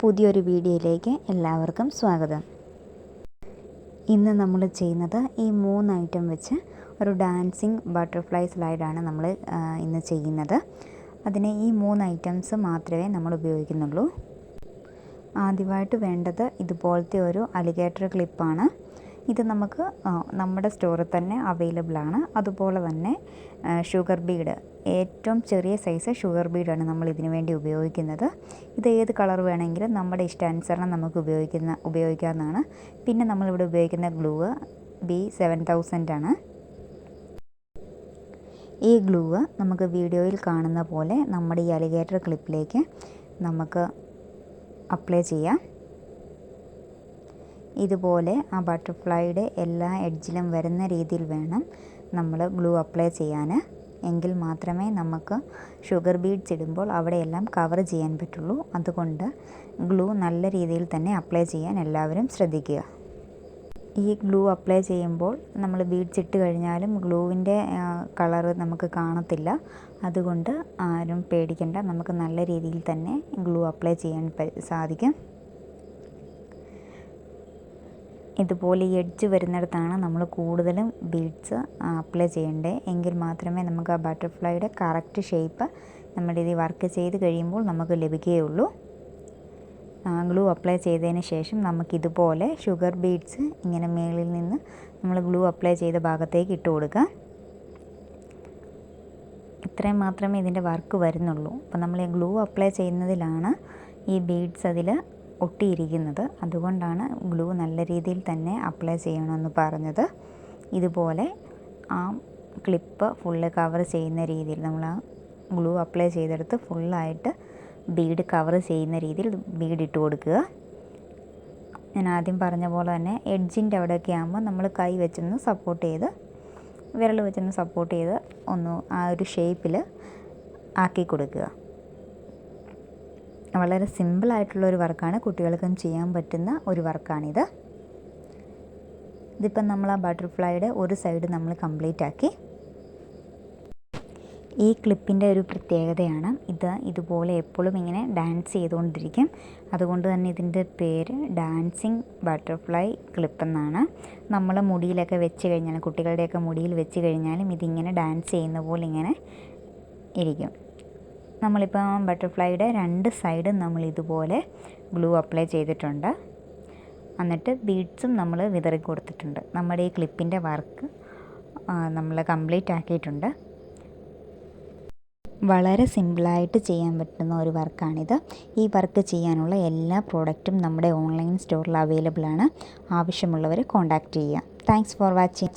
പുതിയൊരു വീഡിയോയിലേക്ക് എല്ലാവർക്കും സ്വാഗതം. ഇന്ന് നമ്മൾ ചെയ്യുന്നത് ഈ മൂന്ന് ഐറ്റം വെച്ച് ഒരു ഡാൻസിങ് ബട്ടർഫ്ലൈ സ്ലൈഡാണ് നമ്മൾ ഇന്ന് ചെയ്യുന്നത്. അതിന് ഈ മൂന്ന് ഐറ്റംസ് മാത്രമേ നമ്മൾ ഉപയോഗിക്കുന്നുള്ളൂ. ആദ്യമായിട്ട് വേണ്ടത് ഇതുപോലത്തെ ഒരു അലിഗേറ്റർ ക്ലിപ്പാണ് ഇത് നമുക്ക് നമ്മുടെ സ്റ്റോറിൽ തന്നെ അവൈലബിൾ ആണ്. അതുപോലെ തന്നെ ഷുഗർ ബീഡ് ഏറ്റവും ചെറിയ സൈസ് ഷുഗർ ബീഡാണ് നമ്മൾ ഇതിനു വേണ്ടി ഉപയോഗിക്കുന്നത്. ഇത് ഏത് കളർ വേണമെങ്കിലും നമ്മുടെ ഇഷ്ടാനുസരണം നമുക്ക് ഉപയോഗിക്കുന്ന ഉപയോഗിക്കാവുന്നതാണ്. പിന്നെ നമ്മളിവിടെ ഉപയോഗിക്കുന്ന ഗ്ലൂ ബി സെവൻ തൗസൻഡ് ആണ്. ഈ ഗ്ലൂ നമുക്ക് വീഡിയോയിൽ കാണുന്ന പോലെ നമ്മുടെ ഈ അലിഗേറ്റർ ക്ലിപ്പിലേക്ക് നമുക്ക് അപ്ലൈ ചെയ്യാം. ഇതുപോലെ ആ ബട്ടർഫ്ലൈയുടെ എല്ലാ എഡ്ജിലും വരുന്ന രീതിയിൽ വേണം നമ്മൾ ഗ്ലൂ അപ്ലൈ ചെയ്യാൻ. എങ്കിൽ മാത്രമേ നമുക്ക് ഷുഗർ ബീഡ്സ് ഇടുമ്പോൾ അവിടെയെല്ലാം കവർ ചെയ്യാൻ പറ്റുള്ളൂ. അതുകൊണ്ട് ഗ്ലൂ നല്ല രീതിയിൽ തന്നെ അപ്ലൈ ചെയ്യാൻ എല്ലാവരും ശ്രദ്ധിക്കുക. ഈ ഗ്ലൂ അപ്ലൈ ചെയ്യുമ്പോൾ നമ്മൾ ബീഡ്സ് ഇട്ട് കഴിഞ്ഞാലും ഗ്ലൂവിന്റെ കളറ് നമുക്ക് കാണത്തില്ല. അതുകൊണ്ട് ആരും പേടിക്കേണ്ട. നമുക്ക് നല്ല രീതിയിൽ തന്നെ ഗ്ലൂ അപ്ലൈ ചെയ്യാൻ സാധിക്കും. ഇതുപോലെ ഈ എഡ്ജ് വരുന്നിടത്താണ് നമ്മൾ കൂടുതലും ബീഡ്സ് അപ്ലൈ ചെയ്യേണ്ടത് എങ്കിൽ മാത്രമേ നമുക്ക് ആ ബട്ടർഫ്ലൈയുടെ കറക്റ്റ് ഷേപ്പ് നമ്മുടെ ഇത് വർക്ക് ചെയ്ത് കഴിയുമ്പോൾ നമുക്ക് ലഭിക്കുകയുള്ളൂ. ഗ്ലൂ അപ്ലൈ ചെയ്തതിന് ശേഷം നമുക്കിതുപോലെ ഷുഗർ ബീഡ്സ് ഇങ്ങനെ മേളിൽ നിന്ന് നമ്മൾ ഗ്ലൂ അപ്ലൈ ചെയ്ത ഭാഗത്തേക്ക് ഇട്ട് കൊടുക്കുക. ഇത്രയും മാത്രമേ ഇതിന്റെ വർക്ക് വരുന്നുള്ളൂ. അപ്പോൾ നമ്മൾ ഈ ഗ്ലൂ അപ്ലൈ ചെയ്യുന്നതിലാണ് ഈ ബീഡ്സ് അതിൽ ഒട്ടിയിരിക്കുന്നത്. അതുകൊണ്ടാണ് ഗ്ലൂ നല്ല രീതിയിൽ തന്നെ അപ്ലൈ ചെയ്യണമെന്ന് പറഞ്ഞത്. ഇതുപോലെ ആ ക്ലിപ്പ് ഫുള്ള് കവർ ചെയ്യുന്ന രീതിയിൽ നമ്മൾ ആ ഗ്ലൂ അപ്ലൈ ചെയ്തെടുത്ത് ഫുള്ളായിട്ട് ബീഡ് കവർ ചെയ്യുന്ന രീതിയിൽ ബീഡ് ഇട്ട് കൊടുക്കുക. ഞാൻ ആദ്യം പറഞ്ഞ പോലെ തന്നെ എഡ്ജിന്റെ അവിടെയൊക്കെ ആകുമ്പോൾ നമ്മൾ കൈ വെച്ചൊന്ന് സപ്പോർട്ട് ചെയ്ത് വിരൽ വെച്ചൊന്ന് സപ്പോർട്ട് ചെയ്ത് ഒന്ന് ആ ഒരു ഷേപ്പിൽ ആക്കി കൊടുക്കുക. വളരെ സിമ്പിളായിട്ടുള്ള ഒരു വർക്കാണ് കുട്ടികൾക്കും ചെയ്യാൻ പറ്റുന്ന ഒരു വർക്കാണിത്. ഇതിപ്പം നമ്മൾ ആ ബട്ടർഫ്ലൈയുടെ ഒരു സൈഡ് നമ്മൾ കംപ്ലീറ്റ് ആക്കി. ഈ ക്ലിപ്പിന്റെ ഒരു പ്രത്യേകതയാണ് ഇത് ഇതുപോലെ എപ്പോഴും ഇങ്ങനെ ഡാൻസ് ചെയ്തുകൊണ്ടിരിക്കും. അതുകൊണ്ട് തന്നെ ഇതിന്റെ പേര് ഡാൻസിങ് ബട്ടർഫ്ലൈ ക്ലിപ്പ് എന്നാണ്. നമ്മൾ മുടിയിലൊക്കെ വെച്ച് കഴിഞ്ഞാൽ കുട്ടികളുടെയൊക്കെ മുടിയിൽ വെച്ച് കഴിഞ്ഞാലും ഇതിങ്ങനെ ഡാൻസ് ചെയ്യുന്ന പോലെ ഇങ്ങനെ ഇരിക്കും. നമ്മളിപ്പോൾ ബട്ടർഫ്ലൈയുടെ രണ്ട് സൈഡും നമ്മൾ ഇതുപോലെ ഗ്ലൂ അപ്ലൈ ചെയ്തിട്ടുണ്ട്. എന്നിട്ട് ബീഡ്സും നമ്മൾ വിതറി കൊടുത്തിട്ടുണ്ട്. നമ്മുടെ ഈ ക്ലിപ്പിന്റെ വർക്ക് നമ്മൾ കംപ്ലീറ്റ് ആക്കിയിട്ടുണ്ട്. വളരെ സിമ്പിളായിട്ട് ചെയ്യാൻ പറ്റുന്ന ഒരു വർക്കാണിത്. ഈ വർക്ക് ചെയ്യാനുള്ള എല്ലാ പ്രോഡക്റ്റും നമ്മുടെ ഓൺലൈൻ സ്റ്റോറിൽ അവൈലബിൾ ആണ്. ആവശ്യമുള്ളവർ കോൺടാക്റ്റ് ചെയ്യുക. Thanks for watching